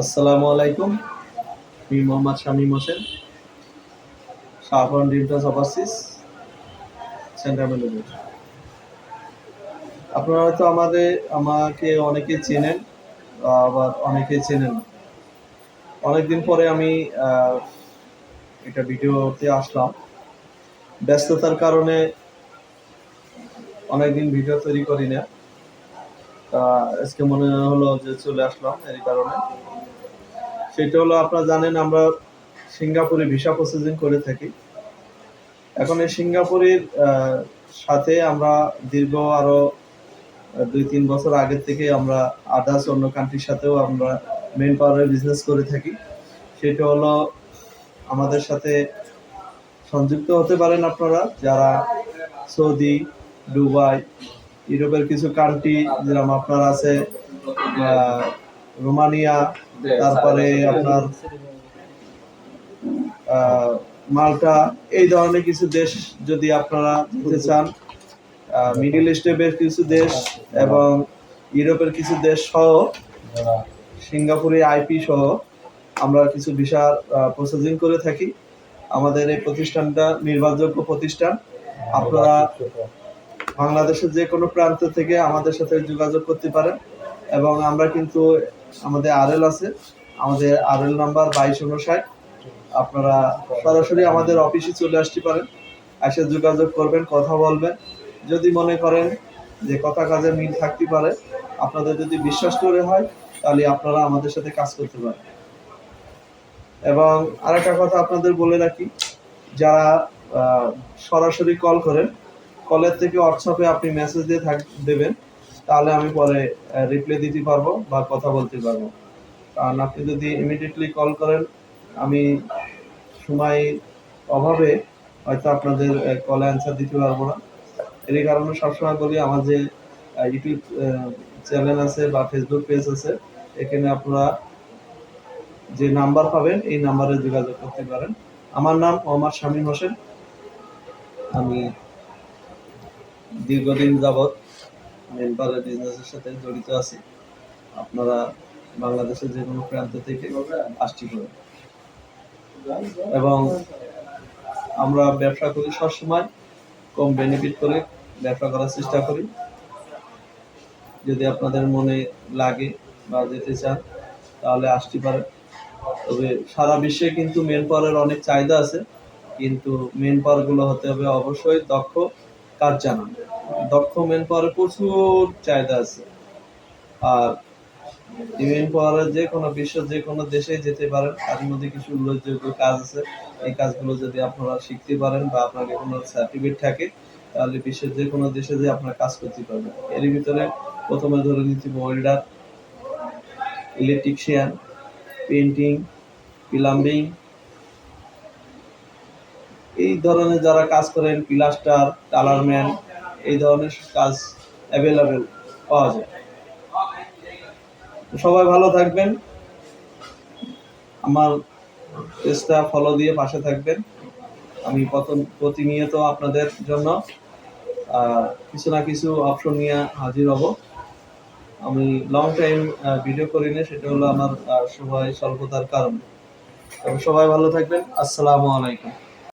আসসালামু আলাইকুম। আমি মোহাম্মদ শামীম হোসেন শাহরন ডিমটাস ওভারসিস সেন্ট্রাল ম্যানেজার আপনারা তো আমাদের, আমাকে অনেকে চেনেন, আবার অনেকে চেনেন। অনেকদিন পরে আমি এটা ভিডিওতে আসলাম। ব্যস্ততার কারণে অনেকদিন ভিডিও তৈরি করি না। তা আজকে মনে হলো যে চলে আসলাম এই কারণে। সেটা হলো আপনারা জানেন, আমরা সিঙ্গাপুরে ভিসা প্রসেসিং করে থাকি। এখন এই সিঙ্গাপুরের সাথে আমরা দীর্ঘ আরও দুই তিন বছর আগের থেকে আমরা আদার্স অন্য কান্ট্রির সাথেও আমরা মেন পাওয়ারের বিজনেস করে থাকি। সেটা হলো আমাদের সাথে সংযুক্ত হতে পারেন আপনারা, যারা সৌদি, দুবাই ইউরোপের কিছু কান্ট্রি যেরকম আপনার আছে রোমানিয়া, তারপরে আপনার মাল্টা, এই ধরনের কিছু দেশ যদি আপনারা যেতে চান মিডিল ইস্টের বেশ কিছু দেশ এবং ইউরোপের কিছু দেশ সহ সিঙ্গাপুরে আইপি সহ, আমরা কিছু ভিসা প্রসেসিং করে থাকি। আমাদের এই প্রতিষ্ঠানটা নির্ভরযোগ্য প্রতিষ্ঠান। আপনারা বাংলাদেশের যে কোনো প্রান্ত থেকে আমাদের সাথে যোগাযোগ করতে পারেন। এবং আমরা কিন্তু আমাদের আরএল আছে। আমাদের আরএল নাম্বার বাইশ উনষাট আপনারা সরাসরি আমাদের অফিসে চলে আসতে পারেন। এসে যোগাযোগ করবেন, কথা বলবেন। যদি মনে করেন যে কথা কাজে মিল থাকতে পারে, আপনাদের যদি বিশ্বাস করে হয়, তাহলে আপনারা আমাদের সাথে কাজ করতে পারেন। এবং আরেকটা কথা আপনাদের বলে রাখি, যারা সরাসরি কল করেন কলের থেকে হোয়াটসঅ্যাপে আপনি মেসেজ দিয়ে থাক দেবেন, তাহলে আমি পরে রিপ্লাই দিতে পারব বা কথা বলতে পারব। কারণ আপনি যদি ইমিডিয়েটলি কল করেন, আমি সময় অভাবে হয়তো আপনাদের কলে অ্যান্সার দিতে পারব না। এর কারণে সবসময় বলি, আমার যে ইউটিউব চ্যানেল আছে বা ফেসবুক পেজ আছে, এখানে আপনারা যে নাম্বার পাবেন, এই নাম্বারে যোগাযোগ করতে পারেন। আমার নাম মোহাম্মদ শামীম হোসেন। আমি দীর্ঘদিন যাবৎ মেন মেনপাওয়ার বিজনেসের সাথে জড়িত আছি। আপনারা বাংলাদেশের যে কোনো প্রান্ত থেকে আসতে পারেন। এবং আমরা ব্যবসা করি সবসময়, কম বেনিফিট করে ব্যবসা করার চেষ্টা করি। যদি আপনাদের মনে লাগে বা যেতে চান, তাহলে আসতে পারেন। তবে সারা বিশ্বে কিন্তু মেন পাওয়ারের অনেক চাহিদা আছে। কিন্তু মেন পাওয়ারগুলো হতে হবে অবশ্যই দক্ষ কাজ জানা। দক্ষ মেন পাওয়ারের প্রচুর চাহিদা আছে। আর মেন পাওয়ারের যে কোনো বিশ্বের যে কোনো দেশে যেতে পারেন। তার মধ্যে কিছু উল্লেখযোগ্য কাজ আছে। এই কাজগুলো যদি আপনারা শিখতে পারেন বা আপনাকে কোনো সার্টিফিকেট থাকে, তাহলে বিশ্বের যে কোনো দেশে যে আপনারা কাজ করতে পারবেন। এর ভিতরে প্রথমে ধরে নিচ্ছি ওয়েল্ডার ইলেকট্রিশিয়ান পেন্টিং প্লাম্বিং এই ধরনের যারা কাজ করেন প্লাস্টার কালারম্যান এই ধরনের কাজ অ্যাভেলেবেল পাওয়া যায়। সবাই ভালো থাকবেন। আমার পেজটা ফলো দিয়ে পাশে থাকবেন। আমি প্রথম প্রতিনিয়ত আপনাদের জন্য কিছু না কিছু অপশন নিয়ে হাজির হব। আমি লং টাইম ভিডিও করি না সেটা হলো আমার সময় স্বল্পতার কারণে। সবাই ভালো থাকবেন। আসসালামু আলাইকুম।